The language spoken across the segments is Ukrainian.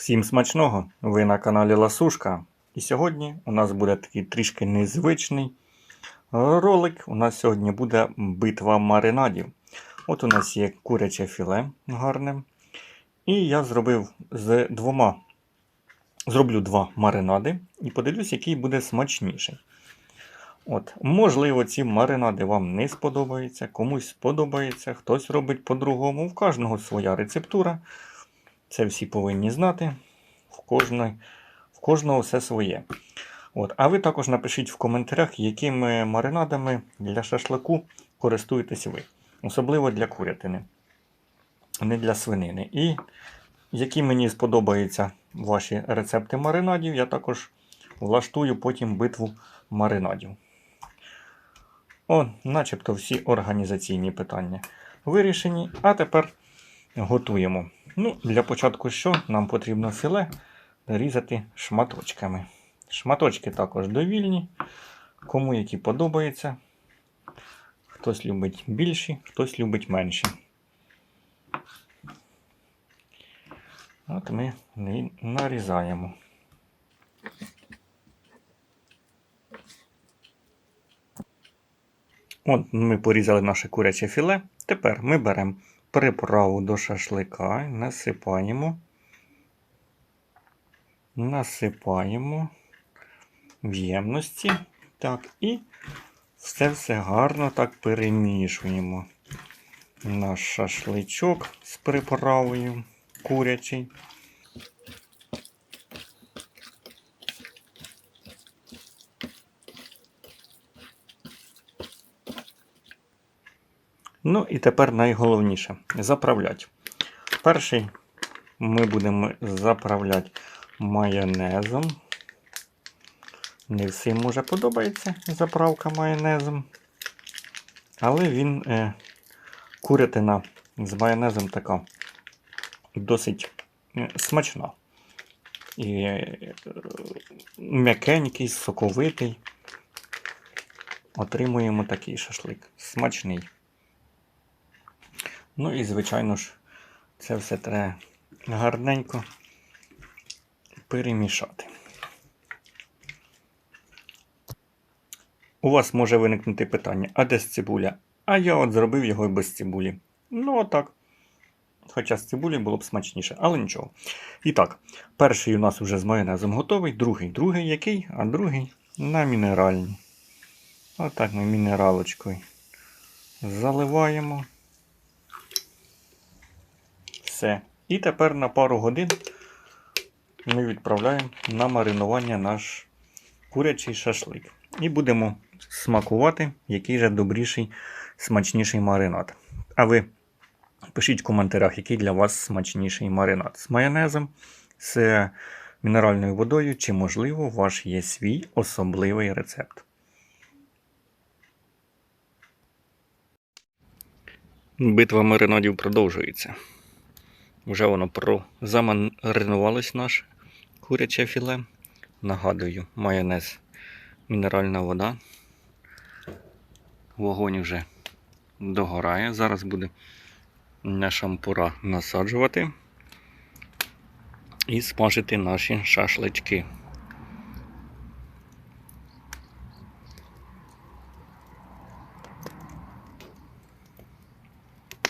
Всім смачного! Ви на каналі Ласушка. І сьогодні у нас буде такий трішки незвичний ролик. У нас сьогодні буде битва маринадів. От у нас є куряче філе гарне. І я зробив з двома. Зроблю два маринади і подивлюсь, який буде смачніший. От, можливо, ці маринади вам не сподобаються, комусь сподобається, хтось робить по-другому. У кожного своя рецептура. Це всі повинні знати. В, кожної, в кожного все своє. От. А ви також напишіть в коментарях, якими маринадами для шашлику користуєтесь ви. Особливо для курятини, не для свинини. І які мені сподобаються ваші рецепти маринадів, я також влаштую потім битву маринадів. О, начебто всі організаційні питання вирішені. А тепер готуємо. Ну, Для початку що? Нам потрібно філе різати шматочками. Шматочки також довільні, кому які подобаються. Хтось любить більші, хтось любить менші. От ми нарізаємо. От ми порізали наше куряче філе. Тепер ми беремо приправу до шашлика, насипаємо, насипаємо в ємності. Так, і все все гарно так перемішуємо. Наш шашличок з приправою курячий. Ну і тепер найголовніше заправляти. Перший ми будемо заправляти майонезом. Не всім може подобається заправка майонезом. Але він е, курятина з майонезом така досить е, смачна. І е, м'якенький, соковитий. Отримуємо такий шашлик. Смачний. Ну і, звичайно ж, це все треба гарненько перемішати. У вас може виникнути питання, а де з цибуля? А я от зробив його і без цибулі. Ну, отак. Хоча з цибулі було б смачніше, але нічого. І так, перший у нас вже з майонезом готовий, другий, другий який, а другий на мінеральній. Отак ми мінералочкою заливаємо. Все. І тепер на пару годин ми відправляємо на маринування наш курячий шашлик. І будемо смакувати, який же добріший, смачніший маринад. А ви пишіть в коментарях, який для вас смачніший маринад. З майонезом, з мінеральною водою, чи, можливо, ваш є свій особливий рецепт. Битва маринадів продовжується. Вже воно прозамаринувалось наше куряче філе. Нагадую, майонез, мінеральна вода. Вогонь вже догорає. Зараз буде на шампура насаджувати і смажити наші шашлички.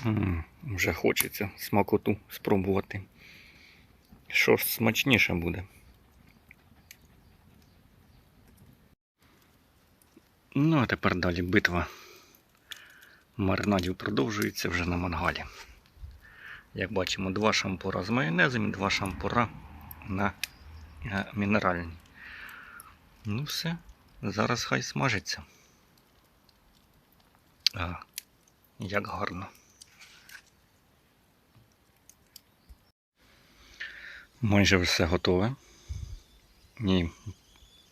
М, Вже хочеться смакоту спробувати. Що ж смачніше буде. Ну, а тепер далі битва маринадів продовжується вже на мангалі. Як бачимо, два шампура з майонезом і два шампура на е, мінеральні. Ну все, зараз хай смажиться. А, як гарно. Майже все готове. І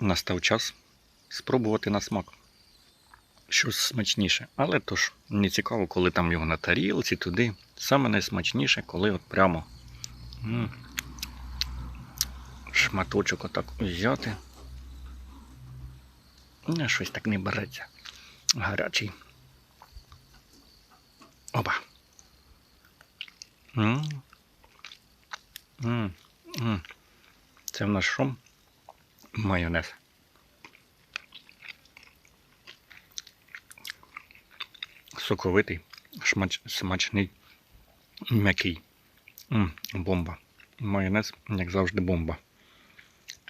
настав час спробувати на смак. Щось смачніше. Але то ж не цікаво, коли там його на тарілці, туди. Саме найсмачніше, коли от прямо шматочок отак взяти. Ну, щось так не береться. Гарячий. Опа. М. М. Це в нас що? Майонез. Соковитий, шмач, смачний, м'який. Бомба. Майонез, як завжди, бомба.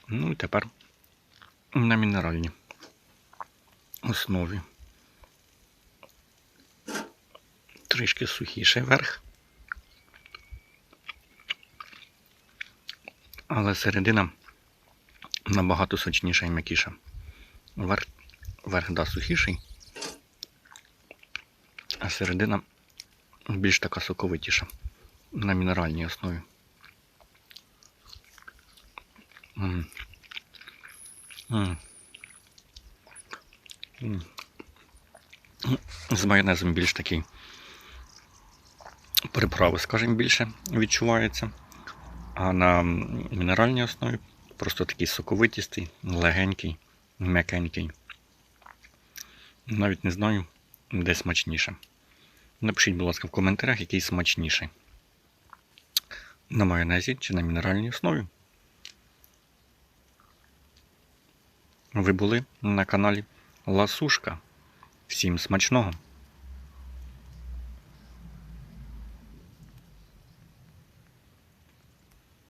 Ну і тепер на мінеральній основі. Трішки сухіший верх. Але середина набагато сочніша і м'якіша. Верх, верх да, сухіший, а середина більш така соковитіша на мінеральній основі. М. М. М. З майонезом більш такий приправи, скажімо, більше відчувається. А на мінеральній основі просто такий соковитістий, легенький, м'якенький. Навіть не знаю, де смачніше. Напишіть, будь ласка, в коментарях, який смачніший. На майонезі чи на мінеральній основі. Ви були на каналі Ласушка. Всім смачного!